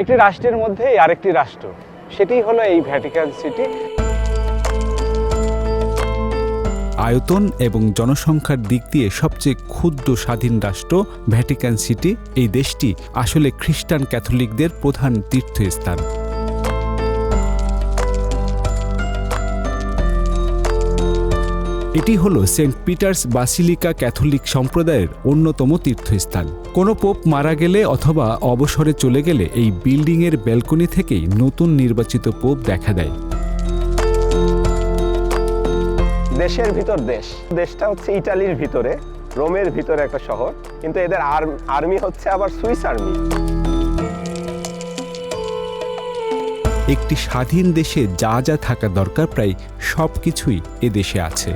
একটি রাষ্ট্রের মধ্যে আরেকটি রাষ্ট্র। সেটি হলো এই ভ্যাটিকান সিটি আয়তন এবং জনসংখ্যার দিক দিয়ে সবচেয়ে ক্ষুদ্র স্বাধীন রাষ্ট্র ভ্যাটিকান সিটি এই দেশটি আসলে খ্রিস্টান ক্যাথলিকদের প্রধান তীর্থস্থান। এটি হলো সেন্ট পিটার্স বাসিলিকা ক্যাথলিক সম্প্রদায়ের অন্যতম তীর্থস্থান। কোনো পোপ মারা গেলে অথবা অবসরে চলে গেলে এই বিল্ডিংয়ের ব্যালকনি থেকেই নতুন নির্বাচিত পোপ দেখা দেয়। দেশের ভিতর দেশ। দেশটা হচ্ছে ইটালির ভিতরে রোমের ভিতরে একটা শহর কিন্তু এদের আর্মি হচ্ছে আবার সুইস আর্মি। একটি স্বাধীন দেশে যা যা থাকা দরকার প্রায় সব কিছুই এ দেশে আছে।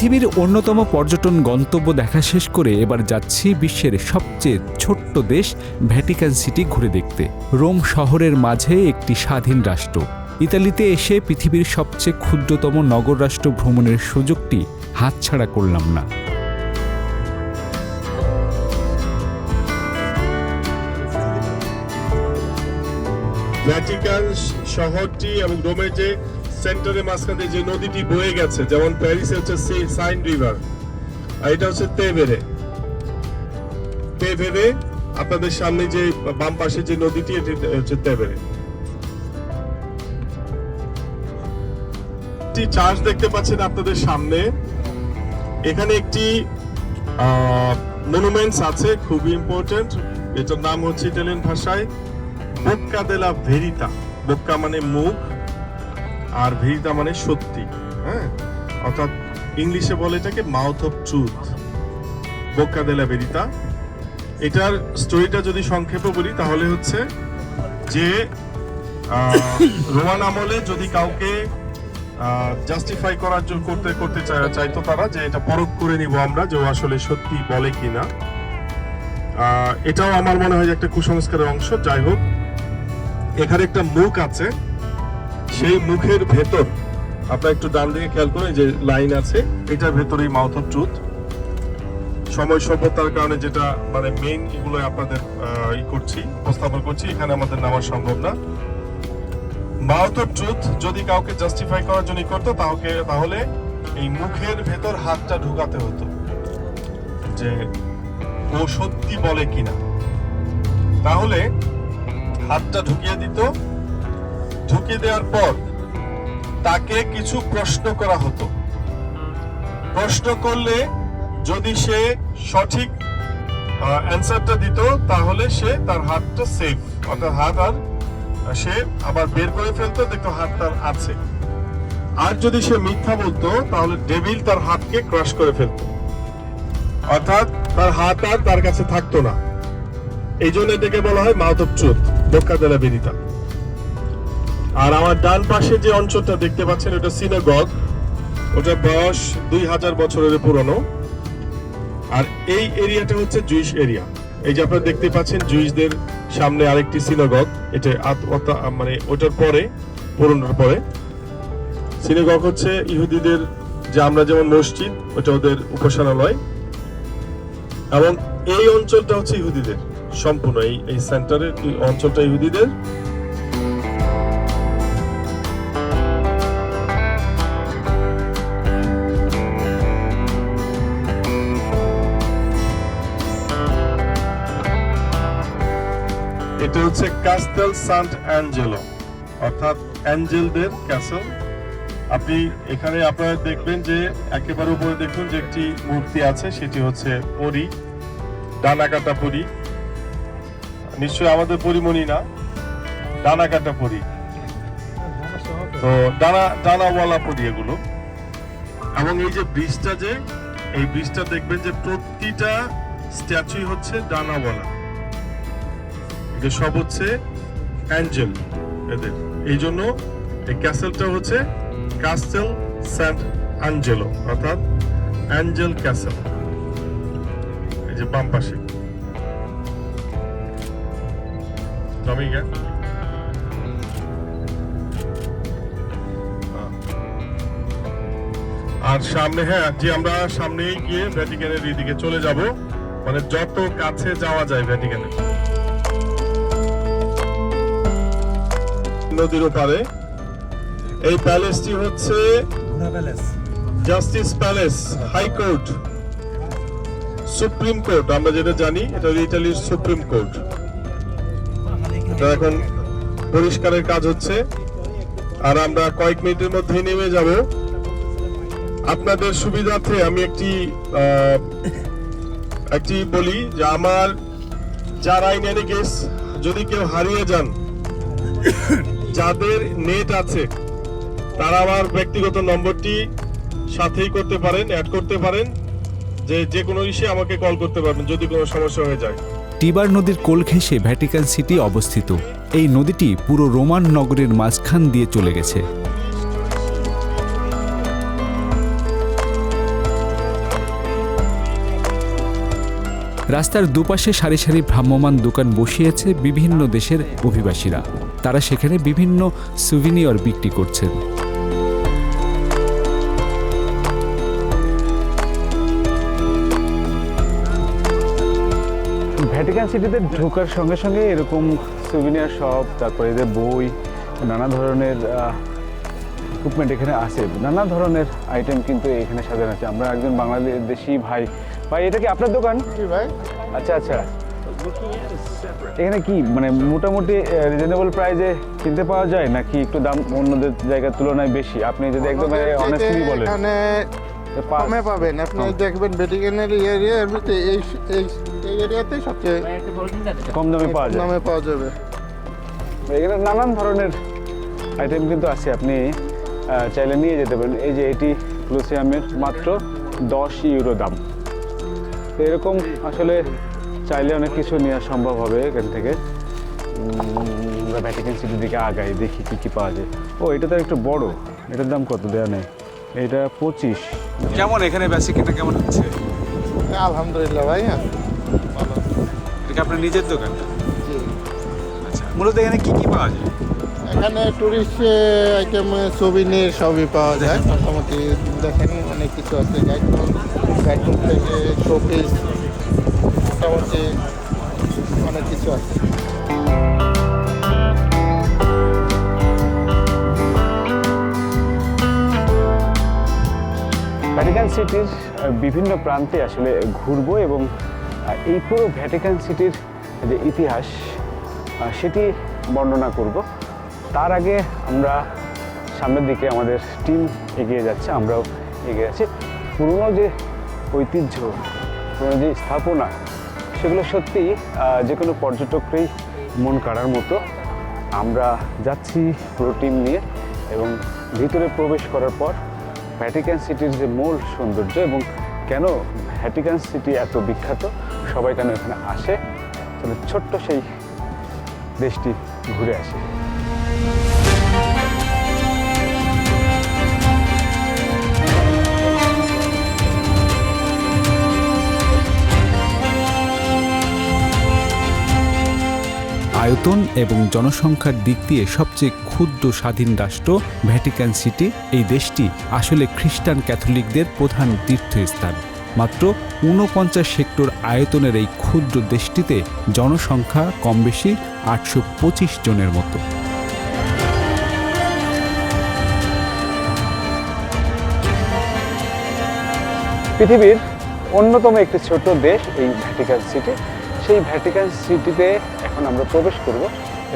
পৃথিবীর অন্যতম পর্যটন গন্তব্য দেখা শেষ করে এবার যাচ্ছি বিশ্বের সবচেয়ে ছোট্ট দেশ ভ্যাটিকান সিটি ঘুরে দেখতে। রোম শহরের মাঝে একটি স্বাধীন রাষ্ট্র। ইতালিতে এসে পৃথিবীর সবচেয়ে ক্ষুদ্রতম নগর রাষ্ট্র ভ্রমণের সুযোগটি হাতছাড়া করলাম না। ভ্যাটিকান শহরটি এবং রোমের যে সেন্টারের মাঝখানে যে নদীটি বয়ে গেছে, যেমন প্যারিসে হচ্ছে সাইন রিভার, আর এটা হচ্ছে তেভেরে। তেভেরে, আপনাদের সামনে যে বাম পাশে যে নদীটি, এটি হচ্ছে তেভেরে। চার্চ দেখতে পাচ্ছেন আপনাদের সামনে। এখানে একটি মনুমেন্টস আছে, খুবই ইম্পর্টেন্ট এটার নাম হচ্ছে ইটালিয়ান ভাষায় বোক্কা দেলা ভেরিতা। বোক্কা মানে মুখ। আর ভেরিতা মানে সত্যি হ্যাঁ? অর্থাৎ ইংলিশে বলে এটাকে mouth of truth Bocca della Verita এটার স্টোরিটা যদি সংক্ষেপে বলি তাহলে হচ্ছে যে রোমান আমলে যদি কাউকে জাস্টিফাই করার জন্য করতে করতে চাইতো তারা যে এটা পরখ করে নিব আমরা যে ও আসলে সত্যি বলে কিনা। আহ, এটাও আমার মনে হয় একটা কুসংস্কারের অংশ। যাই হোক এখানে একটা মুখ আছে। সেই মুখের ভেতর, আপনারা একটু ডান দিকে খেয়াল করেন যে লাইন আছে, এটার ভেতরেই মাউথ অফ ট্রুথ। সময় সভ্যতার কারণে যেটা মানে মেইন এগুলো আপনাদের ই করছি, উপস্থাপন করছি, এখানে আমাদের নেওয়া সম্ভব না। মাউথ অফ ট্রুথ যদি কাউকে জাস্টিফাই করার জন্য করতো তাহলে তাহলে এই মুখের ভেতর হাতটা ঢুকাতে হতো যে ও সত্যি বলে কিনা। তাহলে হাতটা ঢুকিয়ে দিত ঢুকিয়ে দেওয়ার পর তাকে কিছু প্রশ্ন করা হতো। প্রশ্ন করলে যদি সে সঠিক অ্যান্সারটা দিত, তাহলে সে তার হাতটা সেফ অর্থাৎ হাত আর সে আবার বের করে ফেলতো, দেখতো হাত তার আছে। আর যদি সে মিথ্যা বলতো, তাহলে ডেভিল তার হাতকে ক্রাশ করে ফেলতো। অর্থাৎ তার হাত আর তার কাছে থাকতো না। এই জন্য এটাকে বলা হয় মাউথ অফ ট্রুথ দক্ষা দেলা বেদিতা। আর আমার ডান পাশে যে অঞ্চলটা দেখতে পাচ্ছেন ওটা সিনাগগ। ওটা বয়স দুই হাজার বছরের পুরনো। আর এই এরিয়াটা হচ্ছে জুইশ এরিয়া। এই যে আপনারা দেখতে পাচ্ছেন, জুইশদের সামনে আরেকটি সিনাগগ। এটা মানে ওটার পরে, পুরনোর পরে। সিনাগগ হচ্ছে ইহুদিদের যে আমরা যেমন মসজিদ, ওটা ওদের উপাসনালয়। এবং এই অঞ্চলটা হচ্ছে ইহুদিদের, সম্পূর্ণ এই এই সেন্টারের অঞ্চলটা ইহুদিদের। এটা হচ্ছে কাস্টেল সান্ট অ্যাঞ্জেলো অর্থাৎ অ্যাঞ্জেলদের ক্যাসেল আপনি এখানে আপনারা দেখবেন যে, একেবারে উপরে দেখুন যে একটি মূর্তি আছে, সেটি হচ্ছে পরি ডানা কাটা পরি। নিশ্চয় আমাদের পরিমণি না? ডানা কাটা পরি। তো ডানা, ডানাওয়ালা পরি এগুলো। এবং এই যে ব্রিজটা যে, এই ব্রিজটা দেখবেন যে প্রতিটা স্ট্যাচুই হচ্ছে ডানাওয়ালা। এগুলো সব হচ্ছে অ্যাঞ্জেল এদের। এই জন্য এই ক্যাসেলটা হচ্ছে কাস্টেল সেন্ট অ্যাঞ্জেলো অর্থাৎ অ্যাঞ্জেল ক্যাসেল। এই যে বাম পাশে। Dominica. আর সামনে হ্যাঁ যে আমরা সামনেই গিয়ে ভ্যাটিকানের এদিকে চলে যাব। মানে যত কাছে যাওয়া যায় ভ্যাটিকানের নদীর ওপারে। এই প্যালেসটি হচ্ছে justice palace high court supreme court. আমরা যেটা জানি এটা ইটালির সুপ্রিম কোর্ট। এটা এখন পরিষ্কারের কাজ হচ্ছে। আর আমরা কয়েক মিনিটের মধ্যেই নেমে যাব। আপনাদের সুবিধার্থে আমি একটি একটি বলি যে আমার যারা এনি কেস যদি কেউ হারিয়ে যান যাদের নেট আছে, তারা আমার ব্যক্তিগত নম্বরটি সাথেই করতে পারেন অ্যাড করতে পারেন। যে যে কোনো ইস্যে আমাকে কল করতে পারবেন, যদি কোনো সমস্যা হয়ে যায়। টিবার নদীর কোল ঘেঁষে ভ্যাটিকান সিটি অবস্থিত। এই নদীটি পুরো রোমান নগরের মাঝখান দিয়ে চলে গেছে। রাস্তার দুপাশে সারি সারি ভ্রাম্যমান দোকান বসিয়েছে বিভিন্ন দেশের অভিবাসীরা। তারা সেখানে বিভিন্ন সুভিনিয়র বিক্রি করছেন। ভ্যাটিকান সিটিতে ঢোকার সঙ্গে সঙ্গে এরকম সুভিনিয়ার শপ তারপরে এদের বই নানা ধরনের ইকুইপমেন্ট এখানে আছে। নানা ধরনের আইটেম কিন্তু এখানে সাজানো আছে। আমরা একজন বাংলাদেশি ভাই। ভাই এটা কি আপনার দোকান? ভাই। আচ্ছা আচ্ছা। এখানে কি মানে মোটামুটি রিজনেবল প্রাইসে কিনতে পাওয়া যায়? নাকি একটু দাম অন্যদের জায়গার তুলনায় বেশি? আপনি যদি একদম অনেস্টলি বলেন। এখানে কমে পাবেন। আপনি দেখবেন বেটিকেনের এরিয়া এমনিতে এই এই এরিয়াতে সবচেয়ে কম দামে পাওয়া যায়। দামে পাওয়া যাবে। এখানে নানান ধরনের আইটেম কিন্তু আছে। আপনি চাইলে নিয়ে যেতে পারেন। এই যে এটি লুসিয়ামের মাত্র দশ ইউরো দাম। এরকম আসলে চাইলে অনেক কিছু নেওয়া সম্ভব হবে এখান থেকে। আমরা ভ্যাটিকান সিটির দিকে আগাই দেখি কী কী পাওয়া যায়। ও এটা তো একটু বড়। এটার দাম কত? দেওয়া নেই। এটা পঁচিশ। কেমন এখানে বেসিকটা কেমন হচ্ছে? আলহামদুলিল্লাহ ভাই ভালো। এটা আপনার নিজের দোকান? জি। আচ্ছা মূলত এখানে কি কি পাওয়া যায়? এখানে টুরিস্ট আইটেম সবিনের সবই পাওয়া যায়। মোটামুটি দেখেন অনেক কিছু আছে। গাইড গাইড থেকে শোপিস মোটামুটি অনেক কিছু আছে। ভ্যাটিকান সিটির বিভিন্ন প্রান্তে আসলে ঘুরবো এবং এই পুরো ভ্যাটিকান সিটির যে ইতিহাস সেটি বর্ণনা করব। তার আগে আমরা সামনের দিকে আমাদের টিম এগিয়ে যাচ্ছে, আমরাও এগিয়ে যাচ্ছি পুরনো যে ঐতিহ্য, পুরনো যে স্থাপনা সেগুলো সত্যি যে কোনো পর্যটককেই মন কাড়ার মতো। আমরা যাচ্ছি পুরো টিম নিয়ে এবং ভিতরে প্রবেশ করার পর ভ্যাটিকান সিটির যে মূল সৌন্দর্য এবং কেন ভ্যাটিকান সিটি এত বিখ্যাত, সবাই কেন এখানে আসে, তাহলে ছোট্ট সেই দেশটি ঘুরে আসে। আয়তন এবং জনসংখ্যার দিক দিয়ে সবচেয়ে ক্ষুদ্র স্বাধীন রাষ্ট্র ভ্যাটিকান সিটি, এই দেশটি আসলে খ্রিস্টান ক্যাথলিকদের প্রধান তীর্থস্থান। মাত্র ঊনপঞ্চাশ হেক্টর আয়তনের এই ক্ষুদ্র দেশটিতে জনসংখ্যা কম বেশি আটশো পঁচিশ জনের মতো। পৃথিবীর অন্যতম একটি ছোট দেশ এই ভ্যাটিকান সিটি। সেই ভ্যাটিকান সিটিতে এখন আমরা প্রবেশ করব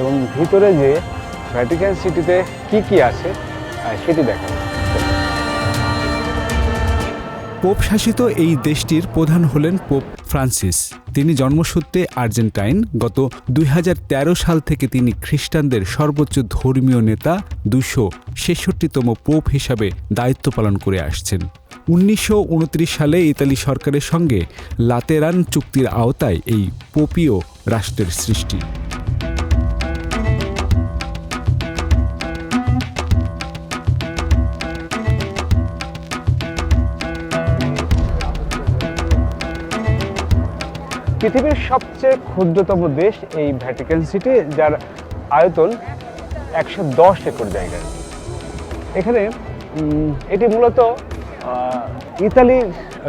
এবং ভিতরে যে ভ্যাটিকান সিটিতে কি কি আছে সেটি দেখাবো। পোপ শাসিত এই দেশটির প্রধান হলেন পোপ ফ্রান্সিস তিনি জন্মসূত্রে আর্জেন্টাইন। গত দুই হাজার তেরো সাল থেকে তিনি খ্রিস্টানদের সর্বোচ্চ ধর্মীয় নেতা দুশো ছেষট্টিতম পোপ হিসাবে দায়িত্ব পালন করে আসছেন। উনিশশো উনত্রিশ সালে ইতালি সরকারের সঙ্গে লাতেরান চুক্তির আওতায় এই পোপীয় রাষ্ট্রের সৃষ্টি। পৃথিবীর সবচেয়ে ক্ষুদ্রতম দেশ এই ভ্যাটিকান সিটি যার আয়তন একশো দশ একর জায়গায়। এখানে এটি মূলত ইতালির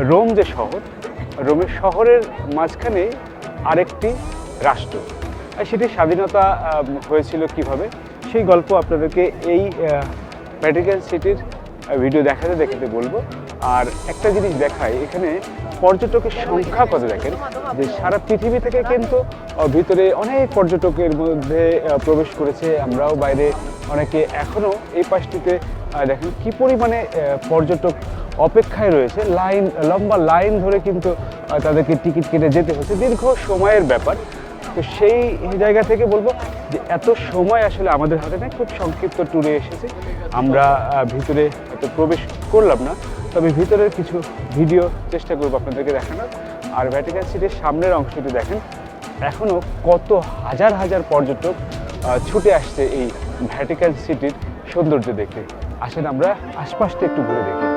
রোম যে শহর, রোমের শহরের মাঝখানে আরেকটি রাষ্ট্র। আর সেটি স্বাধীনতা হয়েছিল কীভাবে? সেই গল্প আপনাদেরকে এই ভ্যাটিকান সিটির ভিডিও দেখাতে দেখাতে বলব। আর একটা জিনিস দেখায় এখানে পর্যটকের সংখ্যা কত দেখেন? যে সারা পৃথিবী থেকে কিন্তু ভিতরে অনেক পর্যটকের মধ্যে প্রবেশ করেছে। আমরাও বাইরে, অনেকে এখনও এই পাশটিতে দেখেন, কি পরিমাণে পর্যটক অপেক্ষায় রয়েছে। লাইন, লম্বা লাইন ধরে কিন্তু তাদেরকে টিকিট কেটে যেতে হচ্ছে। দীর্ঘ সময়ের ব্যাপার। তো সেই জায়গা থেকে বলব যে, এত সময় আসলে আমাদের হাতে নেই। খুব সংক্ষিপ্ত ট্যুরে এসেছে। আমরা ভিতরে হয়তো প্রবেশ করলাম না। তবে ভিতরের কিছু ভিডিও চেষ্টা করব আপনাদেরকে দেখানোর। আর ভ্যাটিকান সিটির সামনের অংশটি দেখেন। এখনও কত হাজার হাজার পর্যটক ছুটে আসছে এই ভ্যাটিকান সিটির সৌন্দর্য দেখতে। আসেন আমরা আশপাশটা একটু ঘুরে দেখি।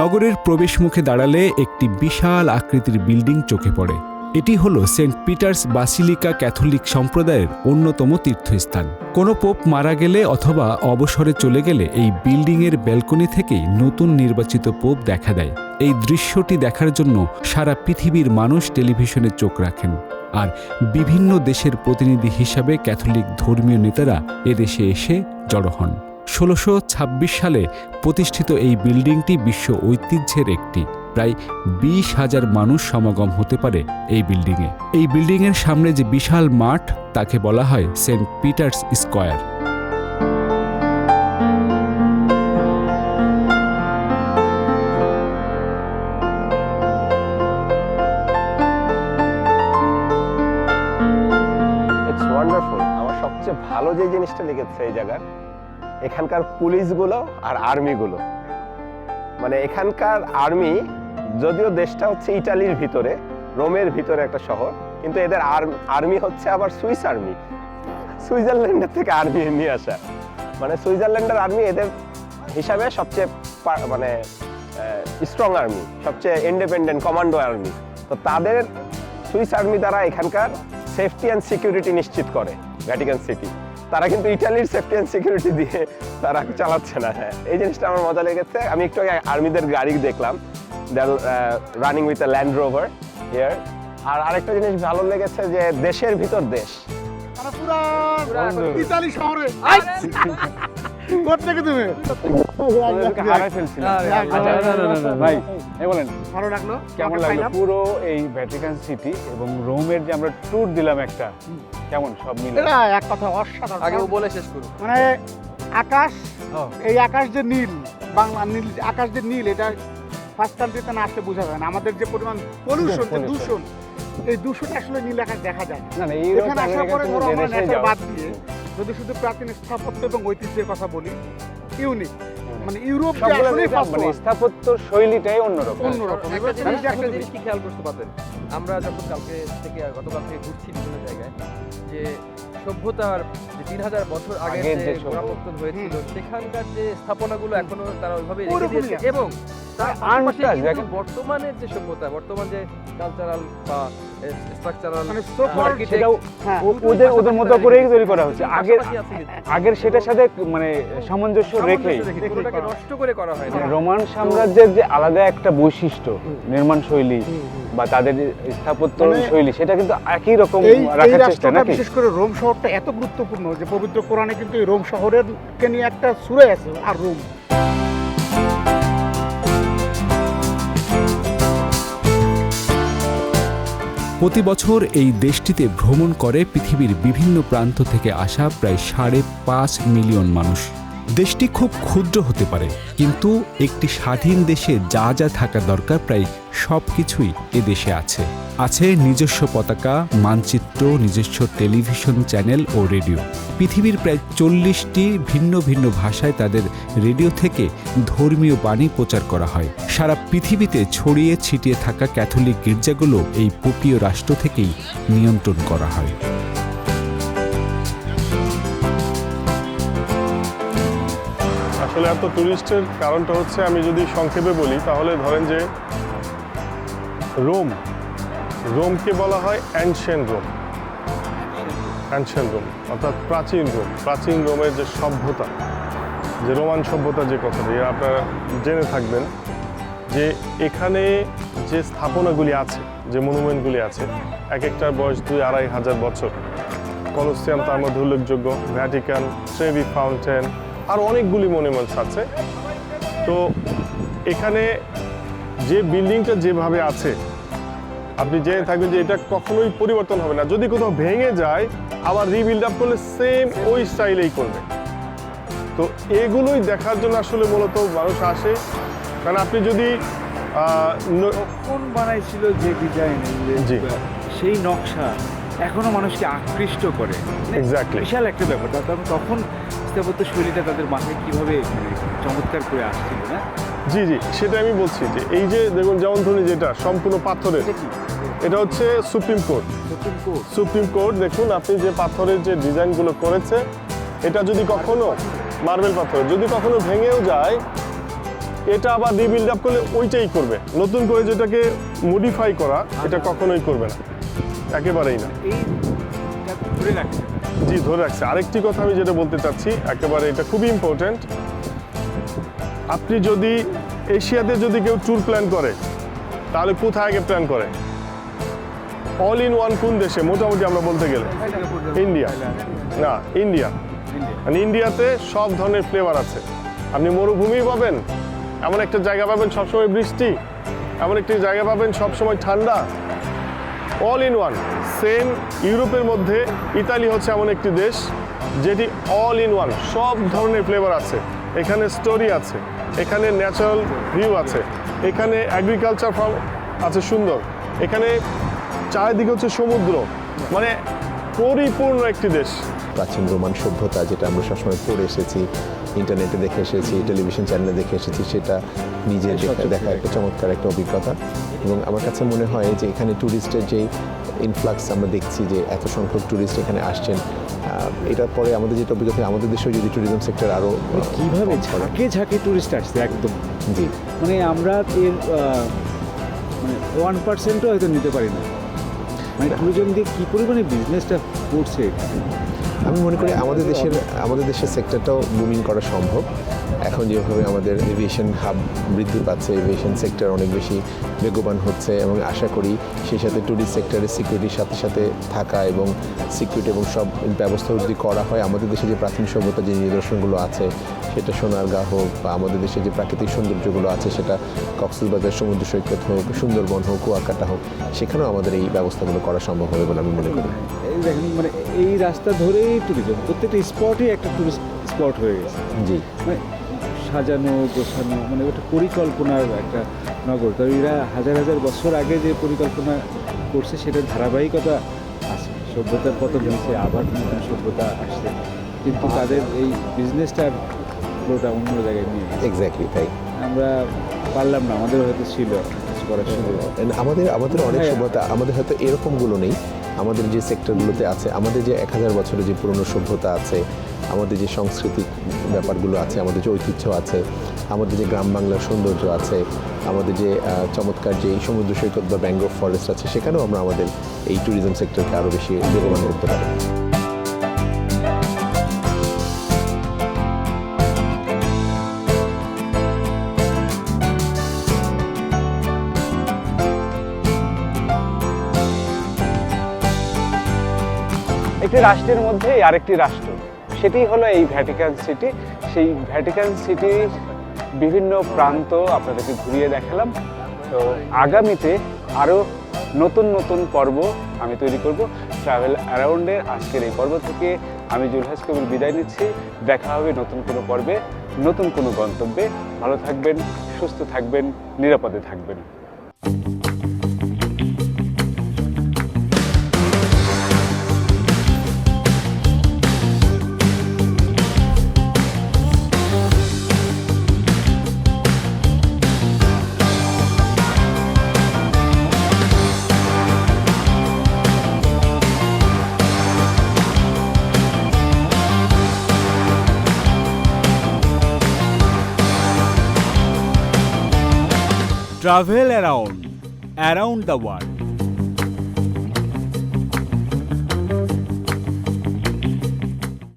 নগরের প্রবেশ মুখে দাঁড়ালে একটি বিশাল আকৃতির বিল্ডিং চোখে পড়ে। এটি হল সেন্ট পিটার্স বাসিলিকা ক্যাথলিক সম্প্রদায়ের অন্যতম তীর্থস্থান। কোনো পোপ মারা গেলে অথবা অবসরে চলে গেলে এই বিল্ডিংয়ের ব্যালকনি থেকেই নতুন নির্বাচিত পোপ দেখা দেয়। এই দৃশ্যটি দেখার জন্য সারা পৃথিবীর মানুষ টেলিভিশনে চোখ রাখেন। আর বিভিন্ন দেশের প্রতিনিধি হিসাবে ক্যাথলিক ধর্মীয় নেতারা এদেশে এসে জড়ো হন। ষোলোশো সালে প্রতিষ্ঠিত এই বিল্ডিংটি বিশ্ব ঐতিহ্যের একটি। প্রায় বিশ হাজার মানুষ সমাগম হতে পারে এই বিল্ডিংয়ে। এই বিল্ডিংয়ের সামনে যে বিশাল মাঠ, তাকে বলা হয় সেন্ট পিটার্স স্কয়ার। সবচেয়ে ভালো যে জিনিসটা লেগেছে এই জায়গার, এখানকার পুলিশগুলো আর আর্মিগুলো। মানে এখানকার আর্মি যদিও দেশটা হচ্ছে ইটালির ভিতরে, রোমের ভিতরে একটা শহর, কিন্তু এদের আর্মি হচ্ছে আবার সুইস আর্মি সুইজারল্যান্ডের থেকে আর্মি নিয়ে আসা। মানে সুইজারল্যান্ডের আর্মি এদের হিসাবে সবচেয়ে মানে স্ট্রং আর্মি সবচেয়ে ইন্ডিপেন্ডেন্ট কমান্ডো আর্মি তো তাদের সুইস আর্মি দ্বারা এখানকার সেফটি অ্যান্ড সিকিউরিটি নিশ্চিত করে ভ্যাটিকান সিটি তারা কিন্তু ইটালির সেফটি অ্যান্ড সিকিউরিটি দিয়ে তারা চালাচ্ছে না। হ্যাঁ এই জিনিসটা আমার মজা লেগেছে। আমি একটু আর্মিদের গাড়ি দেখলাম। Running with a Land Rover here আর আরেকটা জিনিস ভালো লেগেছে যে দেশের ভিতর দেশ। ইতালি শহরে। কোথ তুমি? হারাই ফেলছিলাম ভাই এই বলেন। ভালো লাগল? কেমন লাগল? পুরো এই ভ্যাটিকান সিটি এবং রোমের যে আমরা ট্যুর দিলাম একটা কেমন সব মিলে? এটা এক কথা অসাধারণ। আগে ও বলে শেষ করুন। মানে আকাশ এই আকাশ যে নীল বাংলা নীল আকাশ যে নীল এটা ফার্স্ট কান্ট্রিতে না আসলে বোঝা যায় না। আমাদের যে পরিমাণ পলিউশন যে দূষণ এই দূষণে আসলে নীল আকাশ দেখা যায়। না এখানে আসার পরে ধরো আমরা ন্যাচার বাদ দিয়ে যদি শুধু প্রাচীন স্থাপত্য এবং ঐতিহ্যের কথা বলি ইউনিক। মানে ইউরোপ মানে স্থাপত্য শৈলীটাই অন্যরকম। অন্যরকম। একটা জিনিস একটা জিনিস কি খেয়াল করতে পারবেন আমরা যখন কালকে থেকে গতকাল থেকে ঘুরছি বিভিন্ন জায়গায় যে সভ্যতার যে তিন হাজার বছর আগে যে গোড়াপত্তন হয়েছিল সেখানকার যে স্থাপনাগুলো এখনও তারা ওইভাবে রেখে দিয়েছে। এবং তার যে সভ্যতা বর্তমান যে কালচারাল বা স্ট্রাকচারাল মানে হ্যাঁ। ও- ওদের ওদের মতো করেই তৈরি করা হচ্ছে। আগের আগের সেটার সাথে মানে সামঞ্জস্য পুরোটাকে নষ্ট করে করা হয় মানে রোমান সাম্রাজ্যের যে আলাদা একটা বৈশিষ্ট্য নির্মাণ শৈলী বা তাদের স্থাপত্য মানে শৈলী সেটা কিন্তু একই রকম রাখার চেষ্টা নাকি? বিশেষ করে রোম শহরটা এত গুরুত্বপূর্ণ যে পবিত্র কোরআনে কিন্তু এই রোম শহরের কে নিয়ে একটা সুরে আছে আর রোম। প্রতি বছর এই দেশটিতে ভ্রমণ করে পৃথিবীর বিভিন্ন প্রান্ত থেকে আসা প্রায় সাড়ে পাঁচ মিলিয়ন মানুষ। দেশটি খুব ক্ষুদ্র হতে পারে, কিন্তু একটি স্বাধীন দেশে যা যা থাকা দরকার প্রায় সব কিছুই এ দেশে আছে। আছে নিজস্ব পতাকা, মানচিত্র, নিজস্ব টেলিভিশন চ্যানেল ও রেডিও। পৃথিবীর প্রায় চল্লিশটি ভিন্ন ভিন্ন ভাষায় তাদের রেডিও থেকে ধর্মীয় বাণী প্রচার করা হয়। সারা পৃথিবীতে ছড়িয়ে ছিটিয়ে থাকা ক্যাথলিক গির্জাগুলো এই পোপীয় রাষ্ট্র থেকেই নিয়ন্ত্রণ করা হয়। আসলে এত টুরিস্টের কারণটা হচ্ছে আমি যদি সংক্ষেপে বলি, তাহলে ধরেন যে রোম রোমকে বলা হয় অ্যানশিয়েন্ট রোম অ্যানশিয়েন্ট রোম অর্থাৎ প্রাচীন রোম প্রাচীন রোমের যে সভ্যতা, যে রোমান সভ্যতা যে কথাটি আপনারা জেনে থাকবেন যে এখানে যে স্থাপনাগুলি আছে, যে মনুমেন্টগুলি আছে এক একটার বয়স দুই আড়াই হাজার বছর। কলসিয়াম তার মধ্যে উল্লেখযোগ্য ভ্যাটিকান ট্রেভি ফাউন্টেন আর অনেকগুলি মনুমেন্টস আছে তো এখানে যে বিল্ডিংটা যেভাবে আছে আপনি জেনে থাকবেন যে এটা কখনোই পরিবর্তন হবে না। যদি কোথাও ভেঙে যায় আবার রিবিল্ড আপ করলে সেম ওই স্টাইলেই করবে। তো এগুলোই দেখার জন্য আসলে মূলত মানুষ আসে। কারণ আপনি যদি কোন বানাইছিল যে ডিজাইন। সেই নকশা এখনও মানুষকে আকৃষ্ট করে। Exactly. বিশাল একটা ব্যাপার। তখন স্থাপত্য শৈলীটা তাদের মাথায় কীভাবে মানে চমৎকার করে আসছিল না জি জি সেটা আমি বলছি যে এই যে দেখুন যেমন ধরুন যেটা সম্পূর্ণ পাথরের এটা হচ্ছে সুপ্রিম কোর্ট। Supreme court. দেখুন আপনি যে পাথরের যে ডিজাইনগুলো করেছে এটা যদি কখনো মার্বেল পাথর যদি কখনো ভেঙেও যায় এটা আবার রিবিল্ড আপ করলে ওইটাই করবে। নতুন করে যেটাকে মডিফাই করা এটা কখনোই করবে না। একেবারেই না। ধরে রাখছে জি, ধরে রাখছে। আরেকটি কথা আমি যেটা বলতে চাচ্ছি, একেবারে এটা খুবই ইম্পর্ট্যান্ট আপনি যদি এশিয়াতে যদি কেউ ট্যুর প্ল্যান করে, তাহলে কোথায় আগে প্ল্যান করে? অল ইন ওয়ান কোন দেশে? মোটামুটি আমরা বলতে গেলে। ইন্ডিয়া না ইন্ডিয়া মানে ইন্ডিয়াতে সব ধরনের ফ্লেভার আছে। আপনি মরুভূমি পাবেন, এমন একটা জায়গা পাবেন সবসময় বৃষ্টি, এমন একটি জায়গা পাবেন সবসময় ঠান্ডা। অল ইন ওয়ান সেম ইউরোপের মধ্যে ইতালি হচ্ছে এমন একটি দেশ যেটি অল ইন ওয়ান সব ধরনের ফ্লেভার আছে। এখানে স্টোরি আছে, এখানে ন্যাচারাল ভিউ আছে, এখানে অ্যাগ্রিকালচার ফার্ম আছে সুন্দর। এখানে চারিদিকে হচ্ছে সমুদ্র মানে পরিপূর্ণ একটি দেশ। প্রাচীন রোমান সভ্যতা যেটা আমরা সবসময় পড়ে এসেছি ইন্টারনেটে দেখে এসেছি টেলিভিশন চ্যানেলে দেখে এসেছি সেটা নিজে দেখা একটা চমৎকার একটা অভিজ্ঞতা। এবং আমার কাছে মনে হয় যে এখানে ট্যুরিস্টের যে ইনফ্লাক্স আমরা দেখছি যে এত সংখ্যক ট্যুরিস্ট এখানে আসছেন এটার পরে আমাদের যেটা অভিজ্ঞতা আমাদের দেশেও যদি ট্যুরিজম সেক্টর আরও কীভাবে ঝাঁকে ঝাঁকে টুরিস্ট আসছে একদম? জি। মানে আমরা এর মানে ওয়ান পার্সেন্টও হয়তো নিতে পারি না। মানে ট্যুরিজম দিয়ে কী পরিমাণে বিজনেসটা করছে? আমি মনে করি আমাদের দেশের আমাদের দেশের সেক্টরটাও বুমিং করা সম্ভব। এখন যেভাবে আমাদের এভিয়েশন হাব বৃদ্ধি পাচ্ছে এভিয়েশন সেক্টর অনেক বেশি বেগবান হচ্ছে এবং আশা করি সেই সাথে ট্যুরিস্ট সেক্টরের সিকিউরিটির সাথে সাথে থাকা এবং সিকিউরিটি এবং সব ব্যবস্থা যদি করা হয় আমাদের দেশে যে প্রাচীন সভ্যতা যে নিদর্শনগুলো আছে সেটা সোনারগাঁ হোক বা আমাদের দেশে যে প্রাকৃতিক সৌন্দর্যগুলো আছে সেটা কক্সবাজার সমুদ্র সৈকত হোক সুন্দরবন হোক কুয়াকাটা হোক সেখানেও আমাদের এই ব্যবস্থাগুলো করা সম্ভব হবে বলে আমি মনে করি। দেখেন মানে এই রাস্তা ধরেই ট্যুরিজম প্রত্যেকটা স্পটই একটা ট্যুরিস্ট স্পট হয়ে গেছে। জি। মানে সাজানো গোছানো মানে ওটা পরিকল্পনার একটা নগর। তো এরা হাজার হাজার বছর আগে যে পরিকল্পনা করছে সেটার ধারাবাহিকতা আছে। সভ্যতার পতন হয়েছে আবার নতুন সভ্যতা আসছে। কিন্তু তাদের এই বিজনেসটার পুরোটা অন্য জায়গায় নিয়ে এক্স্যাক্টলি তাই। আমরা পারলাম না আমাদের হয়তো ছিল And আমাদের আমাদের অনেক হ্যাঁ। সভ্যতা আমাদের হয়তো এরকমগুলো নেই। আমাদের যে সেক্টরগুলোতে আছে আমাদের যে এক হাজার বছরের যে পুরনো সভ্যতা আছে আমাদের যে সাংস্কৃতিক ব্যাপারগুলো আছে আমাদের যে ঐতিহ্য আছে আমাদের যে গ্রাম বাংলার সৌন্দর্য আছে আমাদের যে চমৎকার যে সমুদ্র সৈকত বা ব্যাঙ্গোভ ফরেস্ট আছে, সেখানেও আমরা আমাদের এই ট্যুরিজম সেক্টরকে আরও বেশি বেগবান করতে পারি। একটি রাষ্ট্রের মধ্যে আরেকটি রাষ্ট্র, সেটি হলো এই ভ্যাটিকান সিটি সেই ভ্যাটিকান সিটির বিভিন্ন প্রান্ত আপনাদেরকে ঘুরিয়ে দেখালাম। তো আগামীতে আরও নতুন নতুন পর্ব আমি তৈরি করব। ট্রাভেল অ্যারাউন্ডের আজকের এই পর্ব থেকে আমি জুলহাস কবির বিদায় নিচ্ছি। দেখা হবে নতুন কোনো পর্বে, নতুন কোনো গন্তব্যে। ভালো থাকবেন, সুস্থ থাকবেন, নিরাপদে থাকবেন। Travel around around the world